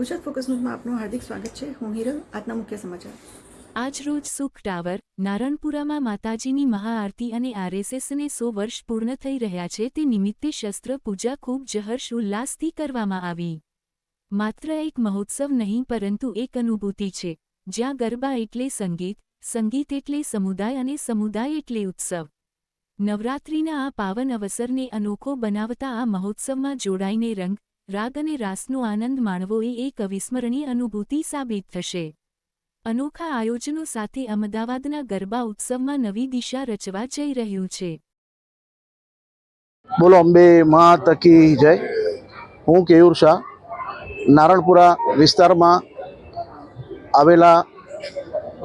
Gujarat focus ન્યૂઝમાં આપનું હાર્દિક સ્વાગત છે. હું હિરલ, આજના મુખ્ય સમાચાર. આજરોજ સુખ ટાવર, નારણપુરામાં માતાજીની મહાઆરતી અને આરએસએસને સો વર્ષ પૂર્ણ થઈ રહ્યા છે તે નિમિત્તે શસ્ત્ર પૂજા ખૂબ જહર્ષ ઉલ્લાસથી કરવામાં આવી. માત્ર એક મહોત્સવ નહીં, પરંતુ એક અનુભૂતિ છે. જ્યાં ગરબા એટલે સંગીત સંગીત એટલે સમુદાય અને સમુદાય એટલે ઉત્સવ. નવરાત્રિના આ પાવન અવસરને અનોખો બનાવતા આ મહોત્સવમાં જોડાઈને રંગ રાગ અને રાસનો આનંદ માણવો એ એક અવિસ્મરણીય અનુભૂતિ સાબિત થશે. અનોખા આયોજનો સાથે અમદાવાદના ગરબા ઉત્સવમાં નવી દિશા રચવા જઈ રહ્યું છે. બોલો, અંબે મા તકી જય. હું કેયુર શાહ. નારણપુરા વિસ્તારમાં આવેલા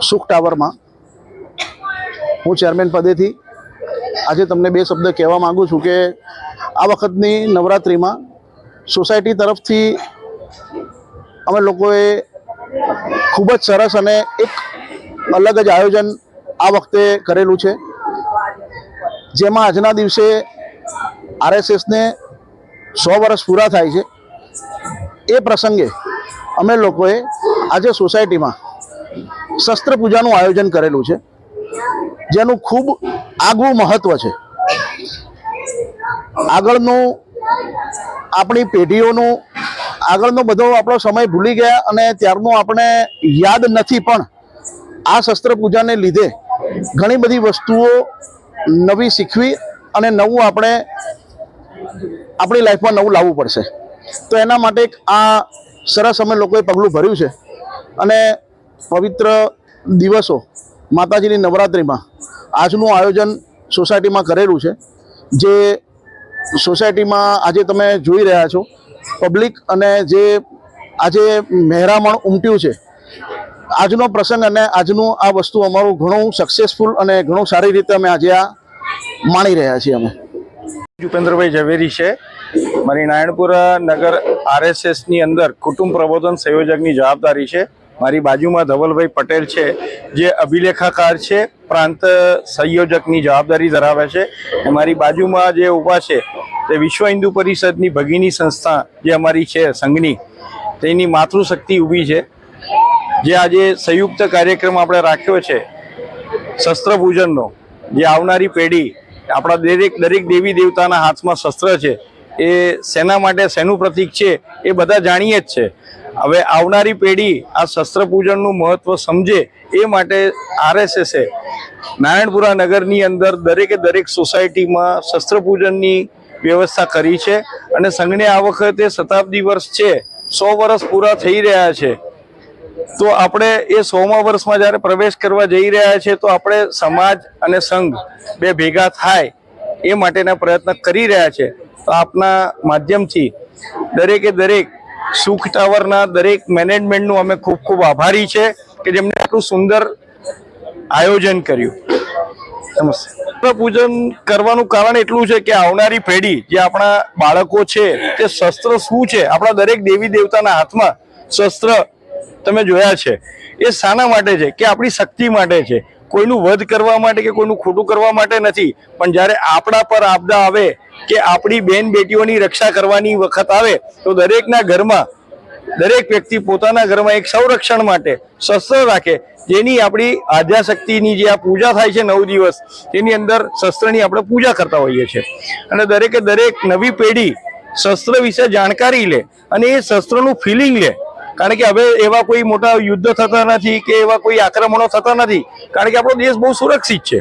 સુખ ટાવરમાં હું ચેરમેન પદેથી. આજે તમને બે શબ્દ કહેવા માગું છું કે આ વખતની નવરાત્રિમાં સોસાયટી તરફથી અમે લોકોએ ખૂબ જ સરસ અને એક અલગ જ આયોજન આ વખતે કરેલું છે. જેમાં આજના દિવસે આરએસએસને સો વર્ષ પૂરા થાય છે. એ પ્રસંગે અમે લોકોએ આજે સોસાયટીમાં શસ્ત્ર પૂજાનું આયોજન કરેલું છે. જેનું ખૂબ આગવું મહત્ત્વ છે. આગળનું આપણી પેઢીઓનું આગળનો બધો આપણો સમય ભૂલી ગયા અને ત્યારનું આપણે યાદ નથી પણ આ શસ્ત્ર પૂજાને લીધે ઘણી બધી વસ્તુઓ નવી શીખવી અને નવું આપણે આપણી લાઈફમાં નવું લાવવું પડશે. તો એના માટે આ સરસ અમે લોકોએ પગલું ભર્યું છે અને પવિત્ર દિવસો માતાજીની નવરાત્રિમાં આજનું આયોજન સોસાયટીમાં કરેલું છે, જે સોસાયટીમાં આજે તમે જોઈ રહ્યા છો. પબ્લિક અને જે આજે મહેરામણ ઉમટ્યું છે. આજનો પ્રસંગ અને આજનું આ વસ્તુ અમારું ઘણું સક્સેસફુલ અને ઘણું સારી રીતે અમે આજે આ માણી રહ્યા છીએ અમે. ભૂપેન્દ્રભાઈ ઝવેરી છે. મારી નારાયણપુરા નગર આરએસએસની અંદર કુટુંબ પ્રબોધન સંયોજકની જવાબદારી છે. મારી બાજુમાં ધવલભાઈ પટેલ છે, જે અભિલેખાકાર છે, પ્રાંત સંયોજકની જવાબદારી ધરાવે છે. મારી બાજુમાં જે ઊભા છે, તે વિશ્વ હિન્દુ પરિષદની ભગીની સંસ્થા જે અમારી છે સંઘની, તેની માતૃશક્તિ ઊભી છે. જે આજે સંયુક્ત કાર્યક્રમ આપણે રાખ્યો છે, શસ્ત્ર પૂજનનો, જે આવનારી પેઢી, આપણા દરેક દરેક દેવી દેવતાના હાથમાં શસ્ત્ર છે, એ શેના માટે શેનું પ્રતીક છે, એ બધા જાણીએ જ છે. હવે આવનારી પેઢી આ શસ્ત્ર પૂજનનું મહત્વ સમજે એ માટે આરએસએસે નારાયણપુરા નગરની અંદર દરેકે દરેક સોસાયટીમાં શસ્ત્ર પૂજનની વ્યવસ્થા કરી છે અને સંઘને આ વખતે શતાબ્દી વર્ષ છે, સો વર્ષ પૂરા થઈ રહ્યા છે. તો આપણે એ સોમા વર્ષમાં જ્યારે પ્રવેશ કરવા જઈ રહ્યા છે, તો આપણે સમાજ અને સંઘ બે ભેગા થાય એ માટેના પ્રયત્ન કરી રહ્યા છે. તો આપના માધ્યમથી દરેકે દરેક સુખ ટાવરના દરેક મેનેજમેન્ટનું અમે ખૂબ ખૂબ આભારી છે કે જેમને આટલું સુંદર આયોજન કર્યું. નમસ્તે. પૂજન કરવાનું કારણ એટલું છે કે આવનારી પેઢી જે આપણા બાળકો છે, તે શસ્ત્ર શું છે, આપણા દરેક દેવી દેવતાના હાથમાં શસ્ત્ર તમે જોયા છે. એ શાના માટે છે કે આપણી શક્તિ માટે છે. કોઈનું વધ કરવા માટે કે કોઈનું ખોટું કરવા માટે નથી. પણ જ્યારે આપણા પર આપદા આવે કે આપણી બેન બેટીઓની રક્ષા કરવાની વખત આવે, તો દરેકના ઘરમાં, દરેક વ્યક્તિ પોતાના ઘરમાં એક સંરક્ષણ માટે શસ્ત્ર રાખે. જેની આપણી આધ્યાશક્તિની જે આ પૂજા થાય છે નવ દિવસ, તેની અંદર શસ્ત્રની આપણે પૂજા કરતા હોઈએ છીએ. અને દરેકે દરેક નવી પેઢી શસ્ત્ર વિશે જાણકારી લે અને એ શસ્ત્રનું ફિલિંગ લે. કારણ કે હવે એવા કોઈ મોટા યુદ્ધ થતા નથી કે એવા કોઈ આક્રમણો થતા નથી. કારણ કે આપણો દેશ બહુ સુરક્ષિત છે.